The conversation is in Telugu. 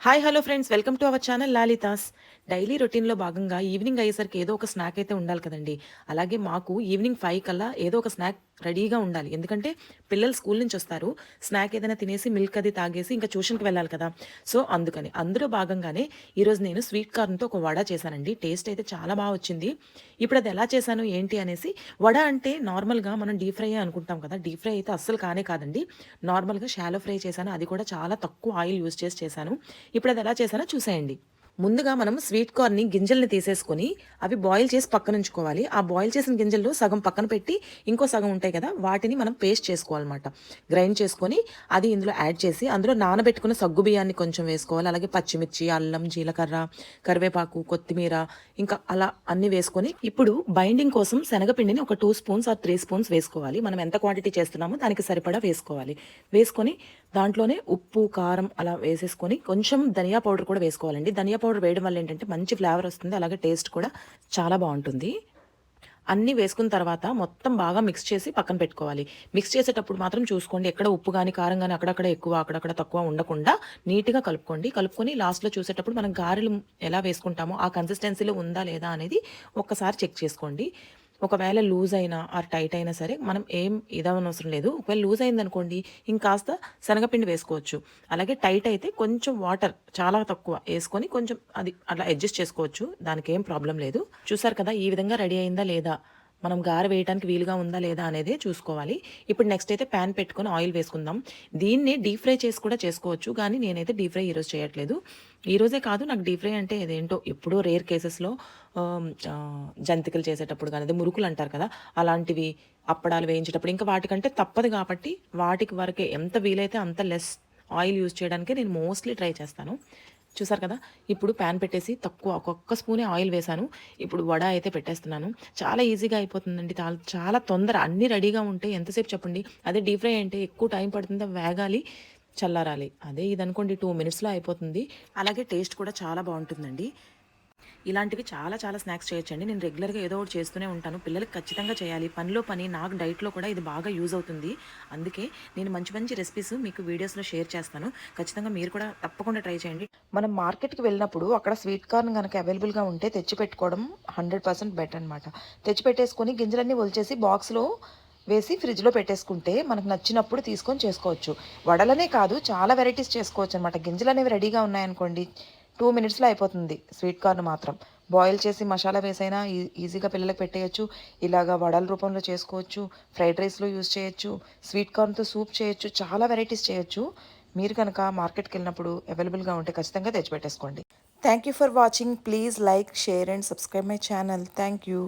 Hi hello friends welcome to our channel Lalitha's daily రొటీన్లో భాగంగా ఈవినింగ్ అయ్యేసరికి ఏదో ఒక స్నాక్ అయితే ఉండాలి కదండి. అలాగే మాకు ఈవినింగ్ ఫైవ్ కల్లా ఏదో ఒక స్నాక్ రెడీగా ఉండాలి. ఎందుకంటే పిల్లలు స్కూల్ నుంచి వస్తారు. స్నాక్ ఏదైనా తినేసి మిల్క్ అది తాగేసి ఇంకా ట్యూషన్కి వెళ్ళాలి కదా. సో అందుకని అందులో భాగంగానే ఈరోజు నేను స్వీట్ కార్న్తో ఒక వడ చేశానండి. టేస్ట్ అయితే చాలా బాగా వచ్చింది. ఇప్పుడు అది ఎలా చేశాను ఏంటి అనేసి వడ అంటే నార్మల్గా మనం డీప్ ఫ్రై అనుకుంటాం కదా. డీప్ ఫ్రై అయితే అస్సలు కానే కాదండి. నార్మల్గా షాలో ఫ్రై చేశాను. అది కూడా చాలా తక్కువ ఆయిల్ యూస్ చేసి చేశాను. ఇప్పుడు అది ఎలా చేశానో చూసేయండి. ముందుగా మనం స్వీట్ కార్న్ని గింజల్ని తీసేసుకొని అవి బాయిల్ చేసి పక్కన ఉంచుకోవాలి. ఆ బాయిల్ చేసిన గింజల్లో సగం పక్కన పెట్టి ఇంకో సగం ఉంటాయి కదా వాటిని మనం పేస్ట్ చేసుకోవాలన్నమాట. గ్రైండ్ చేసుకొని అది ఇందులో యాడ్ చేసి అందులో నానబెట్టుకున్న సగ్గు బియ్యాన్ని కొంచెం వేసుకోవాలి. అలాగే పచ్చిమిర్చి అల్లం జీలకర్ర కరివేపాకు కొత్తిమీర ఇంకా అలా అన్ని వేసుకొని ఇప్పుడు బైండింగ్ కోసం శనగపిండిని ఒక two spoons or three spoons వేసుకోవాలి. మనం ఎంత క్వాంటిటీ చేస్తున్నామో దానికి సరిపడా వేసుకోవాలి. వేసుకొని దాంట్లోనే ఉప్పు కారం అలా వేసేసుకొని కొంచెం ధనియా పౌడర్ కూడా వేసుకోవాలండి. ధనియా పౌడర్ వేయడం వల్ల ఏంటంటే మంచి ఫ్లేవర్ వస్తుంది. అలాగే టేస్ట్ కూడా చాలా బాగుంటుంది. అన్నీ వేసుకున్న తర్వాత మొత్తం బాగా మిక్స్ చేసి పక్కన పెట్టుకోవాలి. మిక్స్ చేసేటప్పుడు మాత్రం చూసుకోండి. ఎక్కడ ఉప్పు కానీ కారం కానీ అక్కడక్కడ ఎక్కువ అక్కడక్కడ తక్కువ ఉండకుండా నీట్గా కలుపుకోండి. కలుపుకొని లాస్ట్లో చూసేటప్పుడు మనం గారెలు ఎలా వేసుకుంటామో ఆ కన్సిస్టెన్సీలో ఉందా లేదా అనేది ఒక్కసారి చెక్ చేసుకోండి. ఒకవేళ లూజ్ అయినా ఆర్ టైట్ అయినా సరే మనం ఏం ఇదవనవసరం లేదు. ఒకవేళ లూజ్ అయిందనుకోండి ఇంకాస్త శనగపిండి వేసుకోవచ్చు. అలాగే టైట్ అయితే కొంచెం వాటర్ చాలా తక్కువ వేసుకొని కొంచెం అది అలా అడ్జస్ట్ చేసుకోవచ్చు. దానికి ఏం ప్రాబ్లం లేదు. చూసారు కదా ఈ విధంగా రెడీ అయిందా లేదా? మనం గార వేయడానికి వీలుగా ఉందా లేదా అనేది చూసుకోవాలి. ఇప్పుడు నెక్స్ట్ అయితే ప్యాన్ పెట్టుకొని ఆయిల్ వేసుకుందాం. దీన్ని డీప్ ఫ్రై చేసి కూడా చేసుకోవచ్చు. కానీ నేనైతే డీప్ ఫ్రై ఈరోజు చేయట్లేదు. ఈరోజే కాదు నాకు డీప్ ఫ్రై అంటే ఇదేంటో ఎప్పుడో రేర్ కేసెస్లో జంతికలు చేసేటప్పుడు కానీ అదే మురుకులు అంటారు కదా అలాంటివి అప్పడాలు వేయించేటప్పుడు. ఇంకా వాటికంటే తప్పదు కాబట్టి వాటికి వరకే ఎంత వీలైతే అంత లెస్ ఆయిల్ యూజ్ చేయడానికి నేను మోస్ట్లీ ట్రై చేస్తాను. చూసారు కదా? ఇప్పుడు ప్యాన్ పెట్టేసి తక్కువ ఒక్కొక్క స్పూనే ఆయిల్ వేశాను. ఇప్పుడు వడ అయితే పెట్టేస్తున్నాను. చాలా ఈజీగా అయిపోతుందండి చాలా తొందర అన్నీ రెడీగా ఉంటే ఎంతసేపు చెప్పండి? అదే డీప్ ఫ్రై అంటే ఎక్కువ టైం పడుతుందో? వేగాలి చల్లారాలి. అదే ఇది అనుకోండి టూ మినిట్స్లో అయిపోతుంది. అలాగే టేస్ట్ కూడా చాలా బాగుంటుందండి. ఇలాంటివి చాలా చాలా స్నాక్స్ చేయొచ్చండి. నేను రెగ్యులర్గా ఏదో ఒకటి చేస్తూనే ఉంటాను. పిల్లలకి ఖచ్చితంగా చేయాలి. పనిలో పని నాకు డైట్లో కూడా ఇది బాగా యూజ్ అవుతుంది. అందుకే నేను మంచి మంచి రెసిపీస్ మీకు వీడియోస్లో షేర్ చేస్తాను. ఖచ్చితంగా మీరు కూడా తప్పకుండా ట్రై చేయండి. మనం మార్కెట్కి వెళ్ళినప్పుడు అక్కడ స్వీట్ కార్న్ కనుక అవైలబుల్గా ఉంటే తెచ్చి పెట్టుకోవడం హండ్రెడ్ పర్సెంట్ బెటర్ అనమాట తెచ్చిపెట్టేసుకొని గింజలన్నీ ఒలిచేసి బాక్స్లో వేసి ఫ్రిడ్జ్లో పెట్టేసుకుంటే మనకు నచ్చినప్పుడు తీసుకొని చేసుకోవచ్చు. వడలనే కాదు చాలా వెరైటీస్ చేసుకోవచ్చు అనమాట గింజలు అనేవి రెడీగా ఉన్నాయనుకోండి టూ మినిట్స్లో అయిపోతుంది. స్వీట్ కార్న్ మాత్రం. బాయిల్ చేసి మసాలా వేసైనా ఈజీగా పిల్లలకు పెట్టేయచ్చు. ఇలాగా వడల రూపంలో చేసుకోవచ్చు. ఫ్రైడ్ రైస్లో యూజ్ చేయొచ్చు. స్వీట్ కార్న్తో సూప్ చేయొచ్చు. చాలా వెరైటీస్ చేయొచ్చు. మీరు కనుక మార్కెట్కి వెళ్ళినప్పుడు అవైలబుల్గా ఉంటే ఖచ్చితంగా తెచ్చిపెట్టేసుకోండి. Thank you for watching. Please like share and subscribe my channel. Thank you.